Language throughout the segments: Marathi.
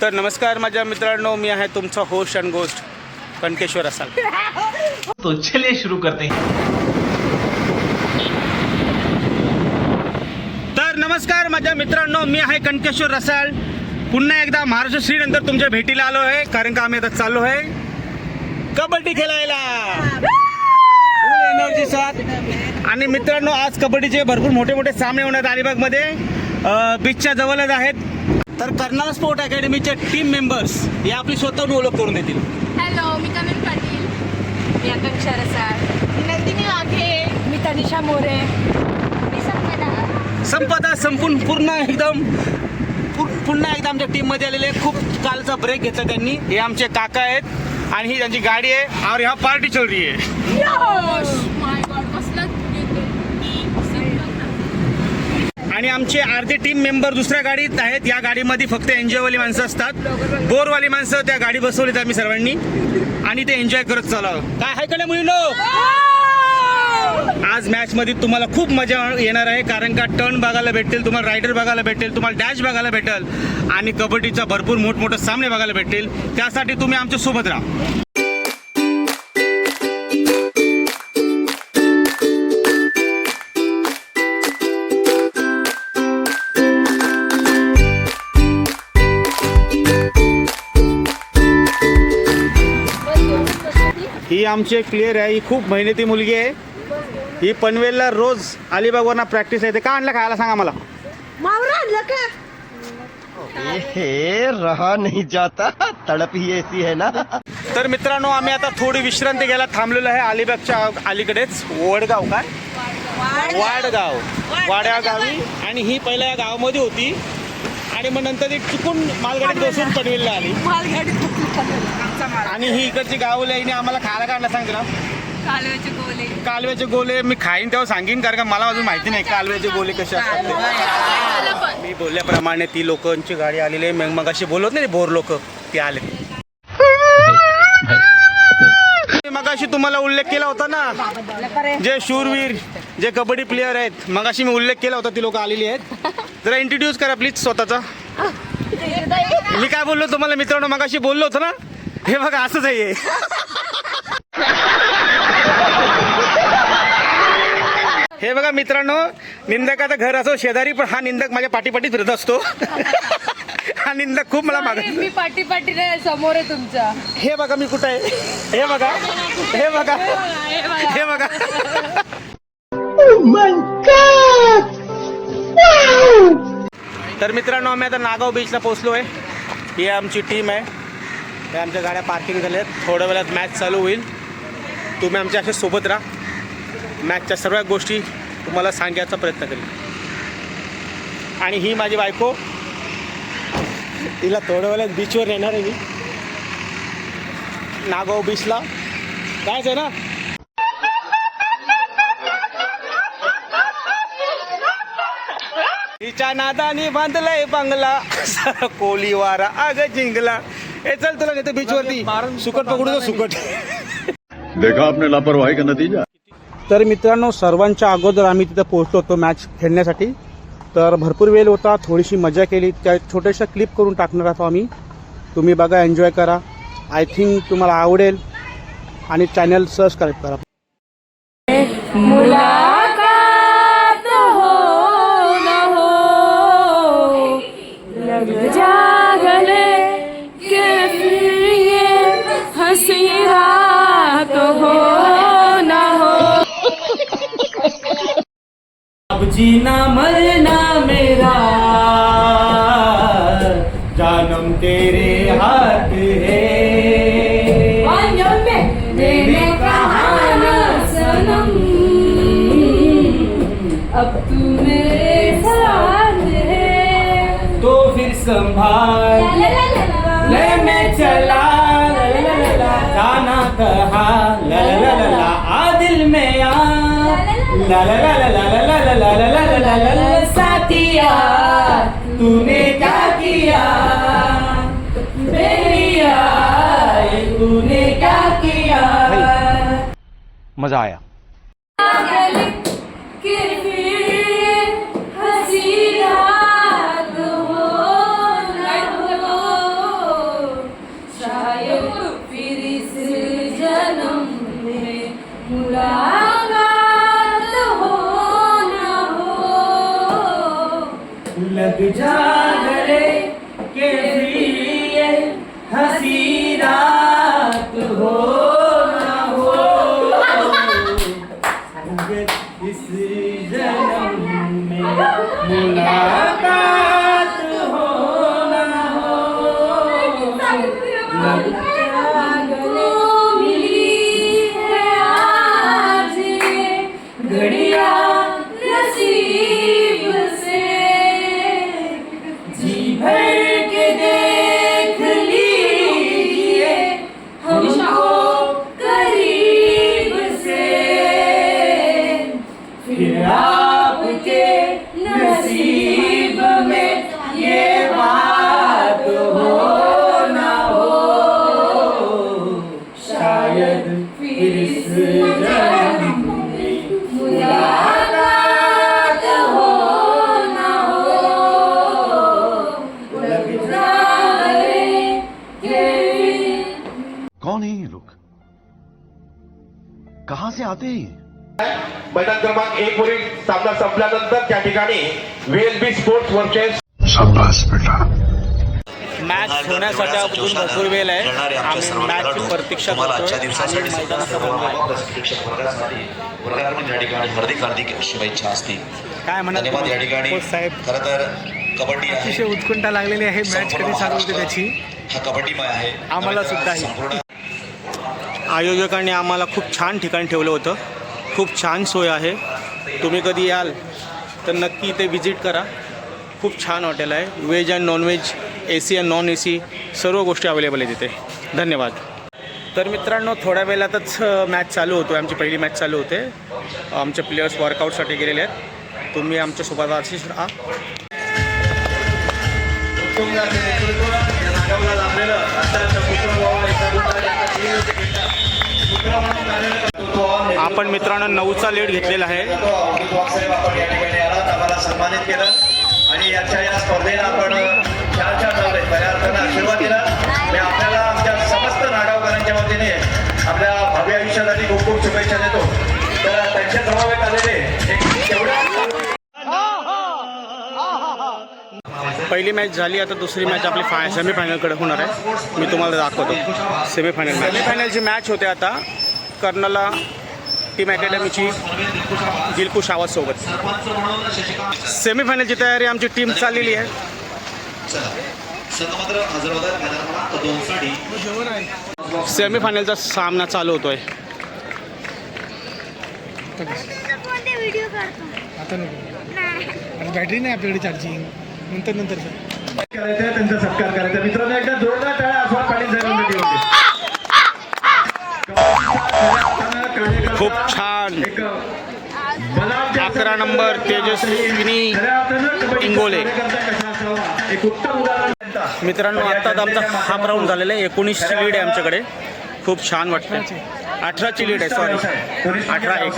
तर नमस्कार माझ्या मित्रांनो मी आहे तुमचा होस्ट अँड गोस्ट कणकेश्वर असाल. तो चलिए शुरू करते हैं। तर नमस्कार माझ्या मित्रांनो मी आहे कणकेश्वर रसाळ पुन्हा एकदा महाराष्ट्र श्रीनंतर तुमच्या भेटीला आलो आहे कारण का आम्ही आता चाललो आहे? कबड्डी खेळायला. फुल एनर्जी साथ. आणि मित्रांनो आज कबड्डीचे भरपूर मोठे मोठे सामने होणार अलिबागमध्ये. बीचच्या जवळच आहेत. तर कर्नाल स्पोर्ट अकॅडमीचे टीम मेंबर्स हे आपली स्वतःहून ओळख करून देतील. हॅलो मी कमल पाटील. मी आकांक्षा रसाळ नंदिनी वाघे. मी तनिषा मोरे. मी संपदा. संपदा संपून पूर्ण एकदम पु- पुन्हा एकदा आमच्या टीममध्ये आलेले. खूप कालचा ब्रेक घेतला त्यांनी. हे आमचे काका आहेत आणि ही त्यांची गाडी आहे. और यहाँ पार्टी चल रही है. आणि आमचे अर्धे टीम मेंबर दुसऱ्या गाडीत आहेत. या गाडीमध्ये फक्त एन्जॉयवाली माणसं असतात. बोरवाली माणसं त्या गाडी बसवलीत आम्ही सर्वांनी. आणि ते एन्जॉय करत चालावं काय आहे का नाही आज मॅच मध्ये तुम्हाला खूप मजा येणार आहे. कारण का टर्न बघायला भेटेल तुम्हाला रायडर बघायला भेटेल तुम्हाला डॅश बघायला भेटेल. आणि कबड्डीचा भरपूर मोठमोठे सामने बघायला भेटेल त्यासाठी तुम्ही आमच्यासोबत राहा. आमची क्लिअर आहे ही खूप मेहनती मुलगी आहे. ही पनवेलला रोज अलिबागवरनं प्रॅक्टिस आहे. ते का आणलं खायला सांगा मला. मावरा आणलं का? हे रहा नहीं जाता. तड़प ही ऐसी है ना. तर मित्रांनो आम्ही आता थोडी विश्रांती घ्यायला थांबलेलो आहे अलिबागच्या अलीकडेच. वडगाव काय? वाडगाव. वाड्या गावी. आणि ही पहिल्या या गावामध्ये होती. आणि मग नंतर ती चुकून मालगाडीत बसून पनवेलला आली. आणि ही इकडची गावली आईने आम्हाला खायला काढला सांगितलं कालव्याचे गोले. कालव्याचे गोले मी खाईन तेव्हा सांगेन कारण का मला अजून माहिती नाही कालव्याचे गोले कसे असतात ते. मी बोलल्याप्रमाणे ती लोकांची गाडी आलेली आहे. मग मग अशी बोलत नाही भोर लोक ते आले. मग अशी तुम्हाला उल्लेख केला होता ना जे शूरवीर जे कबड्डी प्लेअर आहेत मग अशी मी उल्लेख केला होता ती लोक आलेली आहेत. जरा इंट्रोड्यूस करा प्लीज स्वतःचा. मी काय बोललो तुम्हाला मित्रांनो मग अशी बोललो होतो ना? हे बघा असंच आहे हे. बघा मित्रांनो निंदकाचं घर असो शेजारी पण हा निंदक माझ्या पाठीपाठी फिरत असतो. हा निंदक खूप मला माग मी पाठी पाठी नाही समोर आहे तुमच्या हे बघा मी कुठं आहे. हे बघा. हे बघा. हे बघा तर मित्रांनो आम्ही आता नागाव बीचला पोहोचलो आहे ही आमची टीम आहे. हे आमच्या गाड्या पार्किंग झाल्या आहेत थोड्या वेळात मॅच चालू होईल. तुम्ही आमच्या अशा सोबत राहा. मॅचच्या सर्व गोष्टी तुम्हाला सांगायचा प्रयत्न करेल आणि ही माझी बायको. तिला थोड्या वेळात बीचवर येणार आहे मी. नागाव बीचला कायच आहे ना तिच्या नादानी बांधलाय बंगला. कोली वारा अग जिंकला. ए चल तुला नेतो बीच वरती. सुकट पकडू सुकट. देखा आपने लापरवाही का नतीजा? तर मित्रांनो सर्वांच्या अगोदर आम्ही तिथं पोहोचलो होतो मॅच खेळण्यासाठी. तर भरपूर वेळ होता थोडीशी मजा केली. त्या छोट्याशा क्लिप करून टाकणार आहोत आम्ही. तुम्ही बघा एन्जॉय करा. आय थिंक तुम्हाला आवडेल. आणि चॅनल सबस्क्राईब करा. जीना मरना मेरा। जानम तेरे हाथ है। मैंने कहा ना सनम। अब तू मेरे साथ है। तो फिर संभाल। ले मैं चला। ला ला ला ला। ला, जाना कहा ला ला ला ला ला। आ दिल में आ साथिया तूने क्या किया? बेरिया तूने क्या किया? मजा आया। लग जा गले के कहाँ से आते हैं? ये? मैदान क्रमांक एक वरील सामना संपल्यानंतर त्या ठिकाणी व्हीएलबी स्पोर्ट्स वर्सेस शाबाश बेटा. मॅच होण्यासाठी अजून भरपूर वेळ आहे. आम्ही मॅचची प्रतीक्षा हार्दिक हार्दिक शुभेच्छा असतील. काय म्हणत धन्यवाद या ठिकाणी. हो साहेब. खरं तर कबड्डी अतिशय उत्कंठा लागलेली आहे. मॅच कधी चालू होते त्याची हा कबड्डीमय आहे. आम्हाला सुद्धा आयोजकांनी आम्हाला खूप छान ठिकाण ठेवलं होतं. खूप छान सोय आहे. तुम्ही कधी याल तर नक्की इथे व्हिजिट करा. खूप छान हॉटेल आहे. Veg and non veg A C and non A C सर्व गोष्टी अवेलेबल आहेत तिथे धन्यवाद. तर मित्रांनो थोड्या वेळातच मॅच चालू होतो आमची पहिली मॅच चालू होते. आमचे प्लेयर्स वर्कआउटसाठी गेलेले आहेत. तुम्ही आमच्यासोबत अशीच राहा. आपण मित्रांनो नऊचा लीड घेतलेला आहे. आपण या ठिकाणी आलात आम्हाला सन्मानित केलं आणि याच्या या स्पर्धेला आपण चार चार लावले खऱ्या अर्थानं आशीर्वाद दिला मी आपल्याला आमच्या समस्त नागावकरांच्या वतीने आपल्या भव्य आयुष्यासाठी खूप खूप शुभेच्छा देतो. तर त्यांच्या समवेत आलेले एक तेवढ्या पहिली मॅच झाली आता दुसरी मॅच आपली फाय सेमीफायनलकडे होणार आहे. मी तुम्हाला दाखवतो. सेमीफायनल सेमीफायनलची मॅच होते आता कर्नला टीम अकॅडमीची दिलकुश आवाजसोबत सेमीफायनलची तयारी आमची टीम चाललेली आहे. सेमीफायनलचा सामना चालू होतोय. बॅटरी नाही. आपल्याकडे चार्जिंग नंतर नंतर करायचं त्यांचा सत्कार करायचा मित्रांनो एकदा जोरदार टाळ्या आस्वाद पाटील साहेबांसाठी होते खूप छान. अकरा नंबर तेजस्विनी इंगोले. एक उत्तम उदाहरण मित्रांनो आत्ताच आमचा हाफ राऊंड झालेला आहे. एकोणीसची लीड आहे आमच्याकडे. खूप छान वाटतं अठराची. लीड आहे सॉरी अठरा एक.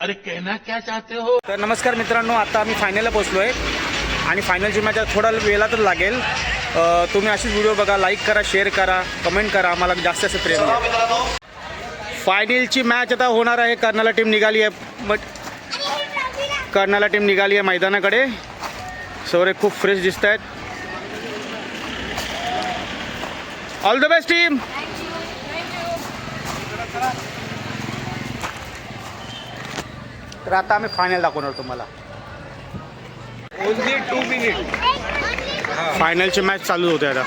अरे कहना क्या चाहते हो? तर नमस्कार मित्रांनो आता आम्ही फायनलला पोचलो आहे आणि फायनलची मॅच आता थोडा वेळातच लागेल. तुम्ही अशीच व्हिडिओ बघा लाईक करा शेअर करा कमेंट करा. आम्हाला जास्त असं प्रेम द्या फायनलची मॅच आता होणार आहे. कर्नाला टीम निघाली आहे. बट कर्नाला टीम निघाली आहे मैदानाकडे. सौरे खूप फ्रेश दिसत आहेत. ऑल द बेस्ट टीम तर आता आम्ही फायनल दाखवणार तुम्हाला. Only two minute. फायनलची मॅच चालू होते आता.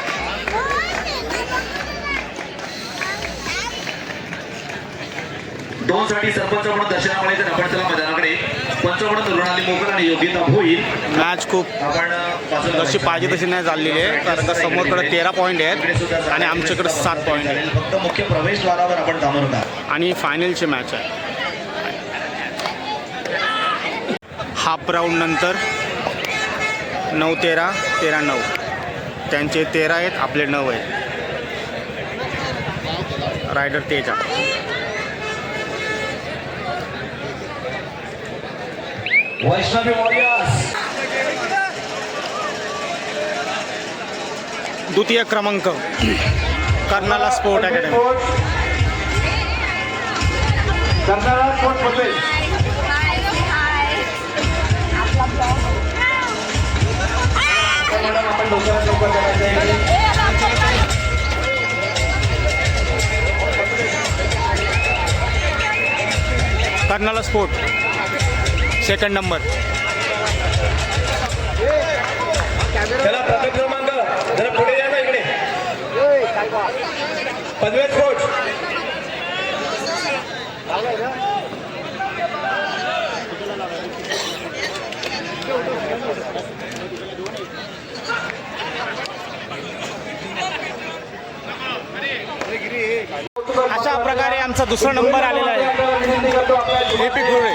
दोन साठी सरपंच म्हणून दर्शनामुळे तर आपण चला मैदानाकडे. पंच म्हणून तरुणाली मोकळ आणि योग्यता होईल मॅच खूप आपण जशी पाहिजे तशी नाही चाललेली आहे कारण का समोरकडे तेरा पॉईंट आहेत आणि आमच्याकडे सात पॉईंट आहेत. फक्त मुख्य प्रवेशद्वारावर आपण थांबून होता आणि फायनलची मॅच आहे. हाफ राऊंड नंतर नऊ तेरा तेरा नऊ. त्यांचे तेरा आहेत आपले नऊ आहेत. रायडर तेजा वैष्णवी द्वितीय क्रमांक. Karnala sport academy Karnala sport लवकरात लवकर करायचं आहे कर्नाला स्पोर्ट सेकंड नंबर चला प्रथम क्रमांक. जरा पुढे या ना इकडे. स्पोर्ट अशा आमचा दुसरा नंबर आलेला आहे. एपी गुरुळे.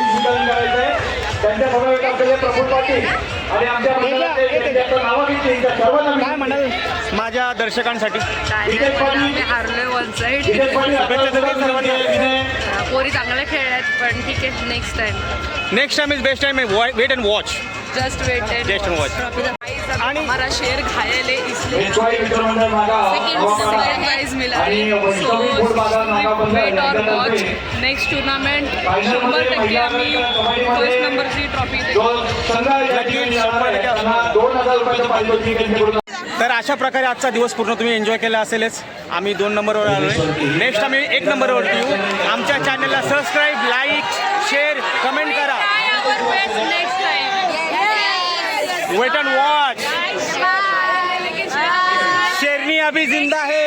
काय म्हणाल? माझ्या दर्शकांसाठी. पोरी चांगल्या खेळल्यात पण ठीक आहे next time next time is best time wait and watch just wait Just watch. हमारा शेर घायल है इसलिए सेकंड प्राइज मिला है वेट और वॉच नेक्स्ट टूर्नामेंट शंभर टक्के आम्ही फर्स्ट नंबरची ट्रॉफी तर अशा प्रकारे आजचा दिवस पूर्ण तुम्ही एन्जॉय केला असेलच. आम्ही दोन नंबरवर आलो आहे नेक्स्ट आम्ही एक नंबरवरती येऊ. आमच्या चॅनलला सबस्क्राईब लाईक शेअर कमेंट करा. वेट अँड वॉच शेरनी अभी जिंदा है